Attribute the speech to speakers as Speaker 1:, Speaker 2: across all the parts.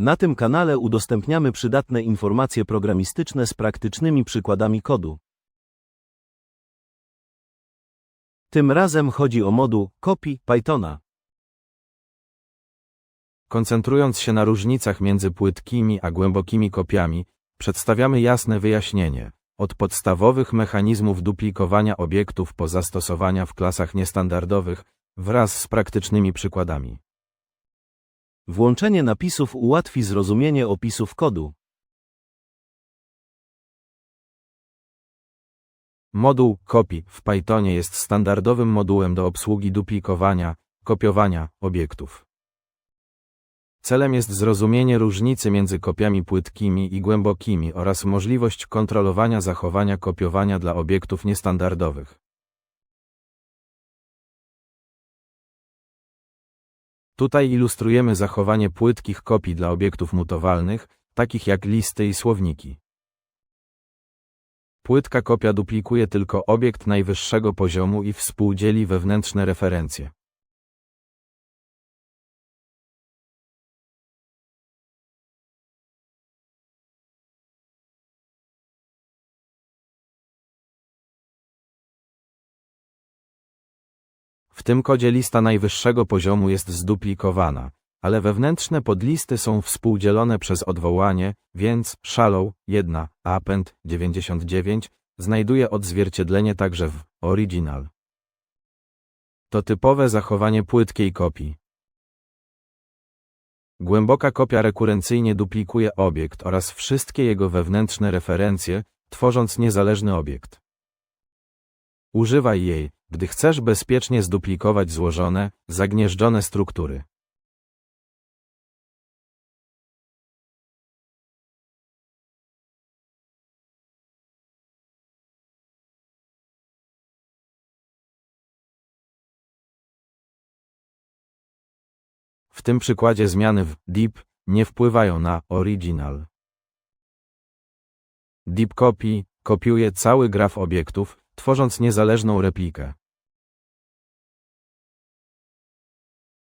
Speaker 1: Na tym kanale udostępniamy przydatne informacje programistyczne z praktycznymi przykładami kodu. Tym razem chodzi o moduł Copy Pythona.
Speaker 2: Koncentrując się na różnicach między płytkimi a głębokimi kopiami, przedstawiamy jasne wyjaśnienie. Od podstawowych mechanizmów duplikowania obiektów po zastosowania w klasach niestandardowych, wraz z praktycznymi przykładami.
Speaker 1: Włączenie napisów ułatwi zrozumienie opisów kodu.
Speaker 2: Moduł Copy w Pythonie jest standardowym modułem do obsługi duplikowania, kopiowania obiektów. Celem jest zrozumienie różnicy między kopiami płytkimi i głębokimi oraz możliwość kontrolowania zachowania kopiowania dla obiektów niestandardowych. Tutaj ilustrujemy zachowanie płytkich kopii dla obiektów mutowalnych, takich jak listy i słowniki. Płytka kopia duplikuje tylko obiekt najwyższego poziomu i współdzieli wewnętrzne referencje. W tym kodzie lista najwyższego poziomu jest zduplikowana, ale wewnętrzne podlisty są współdzielone przez odwołanie, więc shallow 1 append 99 znajduje odzwierciedlenie także w original. To typowe zachowanie płytkiej kopii. Głęboka kopia rekurencyjnie duplikuje obiekt oraz wszystkie jego wewnętrzne referencje, tworząc niezależny obiekt. Używaj jej, gdy chcesz bezpiecznie zduplikować złożone, zagnieżdżone struktury. W tym przykładzie zmiany w deep nie wpływają na original. Deep copy kopiuje cały graf obiektów, tworząc niezależną replikę.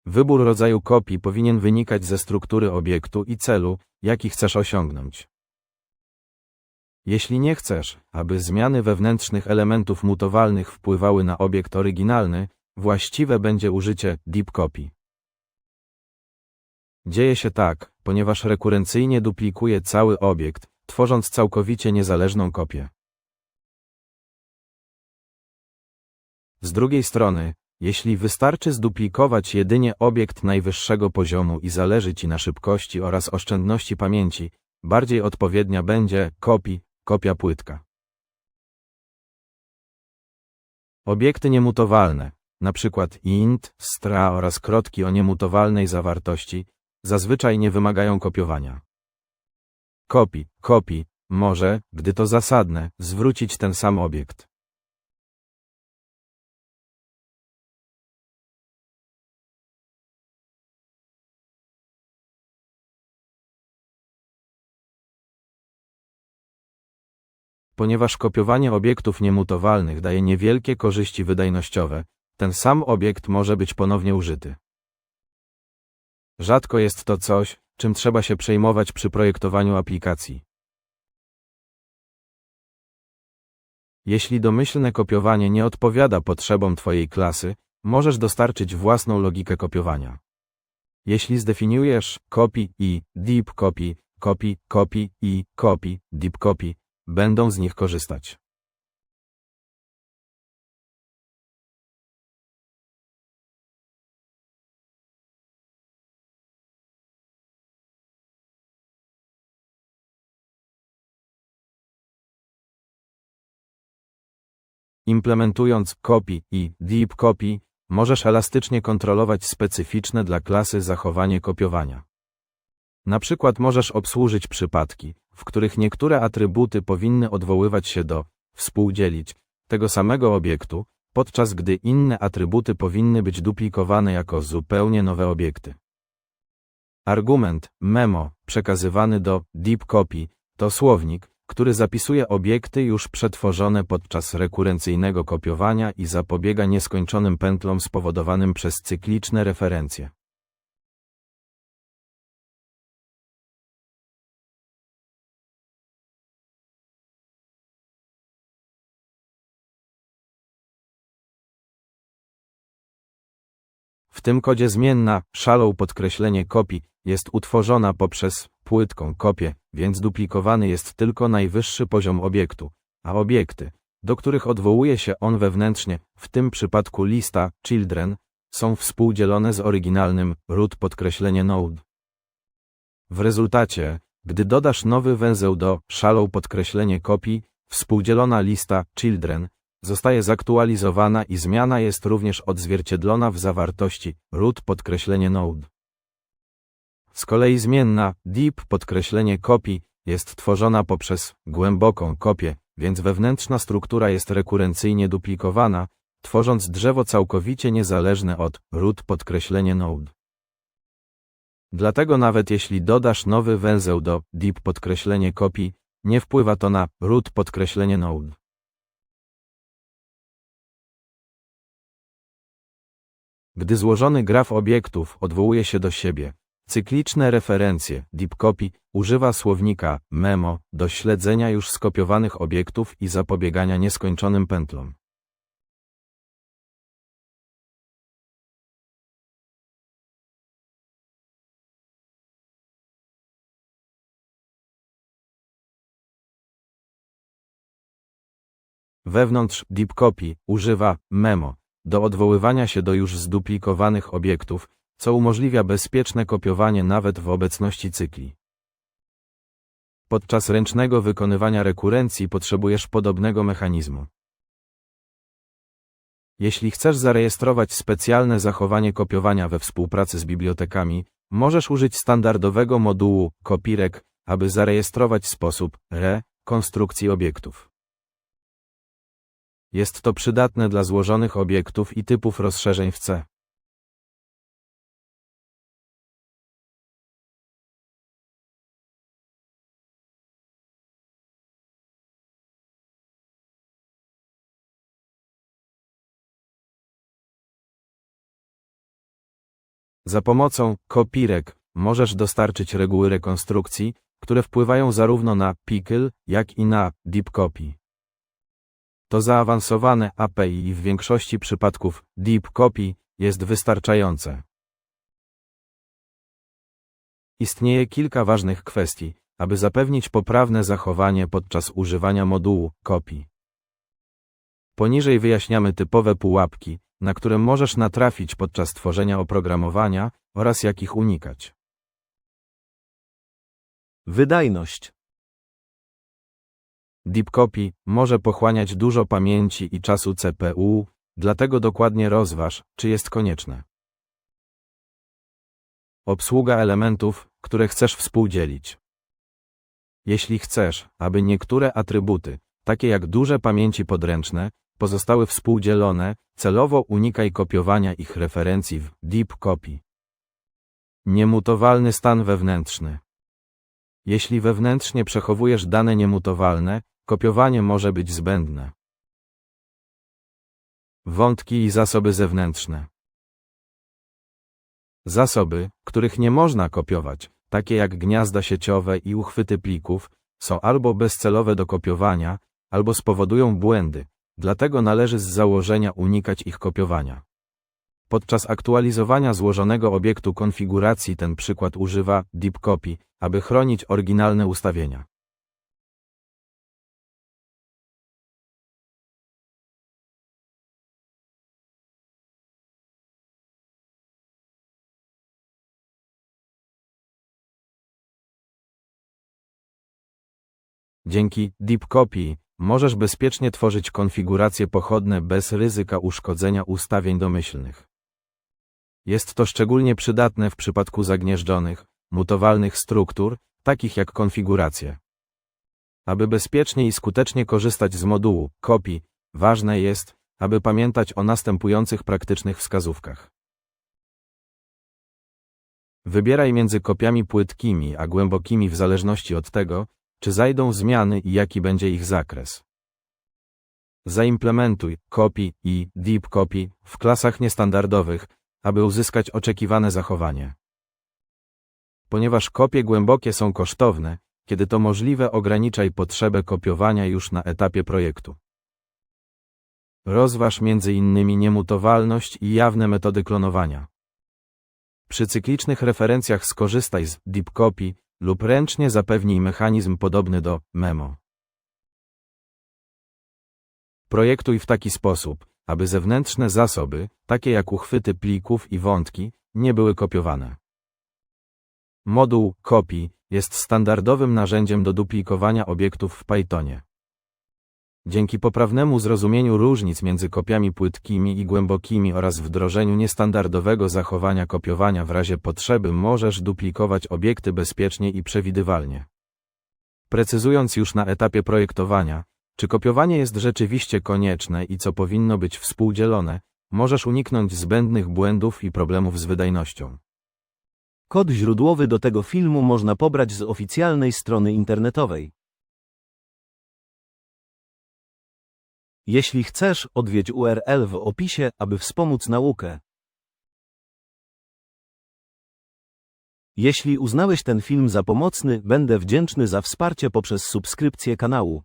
Speaker 2: Wybór rodzaju kopii powinien wynikać ze struktury obiektu i celu, jaki chcesz osiągnąć. Jeśli nie chcesz, aby zmiany wewnętrznych elementów mutowalnych wpływały na obiekt oryginalny, właściwe będzie użycie deep copy. Dzieje się tak, ponieważ rekurencyjnie duplikuje cały obiekt, tworząc całkowicie niezależną kopię. Z drugiej strony, jeśli wystarczy zduplikować jedynie obiekt najwyższego poziomu i zależy Ci na szybkości oraz oszczędności pamięci, bardziej odpowiednia będzie copy, kopia płytka. Obiekty niemutowalne, np. int, stra oraz krotki o niemutowalnej zawartości, zazwyczaj nie wymagają kopiowania. Copy, copy, może, gdy to zasadne, zwrócić ten sam obiekt. Ponieważ kopiowanie obiektów niemutowalnych daje niewielkie korzyści wydajnościowe, ten sam obiekt może być ponownie użyty. Rzadko jest to coś, czym trzeba się przejmować przy projektowaniu aplikacji. Jeśli domyślne kopiowanie nie odpowiada potrzebom Twojej klasy, możesz dostarczyć własną logikę kopiowania. Jeśli zdefiniujesz copy i deep copy, copy, copy i copy, deep copy, będą z nich korzystać. Implementując copy i deep copy, możesz elastycznie kontrolować specyficzne dla klasy zachowanie kopiowania. Na przykład możesz obsłużyć przypadki, w których niektóre atrybuty powinny odwoływać się do współdzielić tego samego obiektu, podczas gdy inne atrybuty powinny być duplikowane jako zupełnie nowe obiekty. Argument memo przekazywany do deep copy to słownik, który zapisuje obiekty już przetworzone podczas rekurencyjnego kopiowania i zapobiega nieskończonym pętlom spowodowanym przez cykliczne referencje. W tym kodzie zmienna shallow podkreślenie kopii jest utworzona poprzez płytką kopię, więc duplikowany jest tylko najwyższy poziom obiektu, a obiekty, do których odwołuje się on wewnętrznie, w tym przypadku lista children, są współdzielone z oryginalnym root podkreślenie node. W rezultacie, gdy dodasz nowy węzeł do shallow podkreślenie kopii, współdzielona lista children zostaje zaktualizowana i zmiana jest również odzwierciedlona w zawartości root podkreślenie node. Z kolei zmienna deep podkreślenie kopii jest tworzona poprzez głęboką kopię, więc wewnętrzna struktura jest rekurencyjnie duplikowana, tworząc drzewo całkowicie niezależne od root podkreślenie node. Dlatego nawet jeśli dodasz nowy węzeł do deep podkreślenie kopii, nie wpływa to na root podkreślenie node. Gdy złożony graf obiektów odwołuje się do siebie, cykliczne referencje deep copy używa słownika memo do śledzenia już skopiowanych obiektów i zapobiegania nieskończonym pętlom. Wewnątrz deep copy używa memo do odwoływania się do już zduplikowanych obiektów, co umożliwia bezpieczne kopiowanie nawet w obecności cykli. Podczas ręcznego wykonywania rekurencji potrzebujesz podobnego mechanizmu. Jeśli chcesz zarejestrować specjalne zachowanie kopiowania we współpracy z bibliotekami, możesz użyć standardowego modułu Copyrek, aby zarejestrować sposób re konstrukcji obiektów. Jest to przydatne dla złożonych obiektów i typów rozszerzeń w C. Za pomocą kopirek możesz dostarczyć reguły rekonstrukcji, które wpływają zarówno na pickle, jak i na deep copy. To zaawansowane API i w większości przypadków deep copy jest wystarczające. Istnieje kilka ważnych kwestii, aby zapewnić poprawne zachowanie podczas używania modułu copy. Poniżej wyjaśniamy typowe pułapki, na które możesz natrafić podczas tworzenia oprogramowania oraz jak ich unikać.
Speaker 1: Wydajność.
Speaker 2: Deep Copy może pochłaniać dużo pamięci i czasu CPU, dlatego dokładnie rozważ, czy jest konieczne. Obsługa elementów, które chcesz współdzielić. Jeśli chcesz, aby niektóre atrybuty, takie jak duże pamięci podręczne, pozostały współdzielone, celowo unikaj kopiowania ich referencji w Deep Copy. Niemutowalny stan wewnętrzny. Jeśli wewnętrznie przechowujesz dane niemutowalne, kopiowanie może być zbędne. Wątki i zasoby zewnętrzne. Zasoby, których nie można kopiować, takie jak gniazda sieciowe i uchwyty plików, są albo bezcelowe do kopiowania, albo spowodują błędy, dlatego należy z założenia unikać ich kopiowania. Podczas aktualizowania złożonego obiektu konfiguracji ten przykład używa deep copy, aby chronić oryginalne ustawienia. Dzięki Deep Copy możesz bezpiecznie tworzyć konfiguracje pochodne bez ryzyka uszkodzenia ustawień domyślnych. Jest to szczególnie przydatne w przypadku zagnieżdżonych, mutowalnych struktur, takich jak konfiguracje. Aby bezpiecznie i skutecznie korzystać z modułu Copy, ważne jest, aby pamiętać o następujących praktycznych wskazówkach. Wybieraj między kopiami płytkimi a głębokimi w zależności od tego, czy zajdą zmiany i jaki będzie ich zakres. Zaimplementuj copy i deep copy w klasach niestandardowych, aby uzyskać oczekiwane zachowanie. Ponieważ kopie głębokie są kosztowne, kiedy to możliwe ograniczaj potrzebę kopiowania już na etapie projektu. Rozważ innymi niemutowalność i jawne metody klonowania. Przy cyklicznych referencjach skorzystaj z deep copy lub ręcznie zapewnij mechanizm podobny do memo. Projektuj w taki sposób, aby zewnętrzne zasoby, takie jak uchwyty plików i wątki, nie były kopiowane. Moduł copy jest standardowym narzędziem do duplikowania obiektów w Pythonie. Dzięki poprawnemu zrozumieniu różnic między kopiami płytkimi i głębokimi oraz wdrożeniu niestandardowego zachowania kopiowania w razie potrzeby możesz duplikować obiekty bezpiecznie i przewidywalnie. Precyzując już na etapie projektowania, czy kopiowanie jest rzeczywiście konieczne i co powinno być współdzielone, możesz uniknąć zbędnych błędów i problemów z wydajnością.
Speaker 1: Kod źródłowy do tego filmu można pobrać z oficjalnej strony internetowej. Jeśli chcesz, odwiedź URL w opisie, aby wspomóc naukę. Jeśli uznałeś ten film za pomocny, będę wdzięczny za wsparcie poprzez subskrypcję kanału.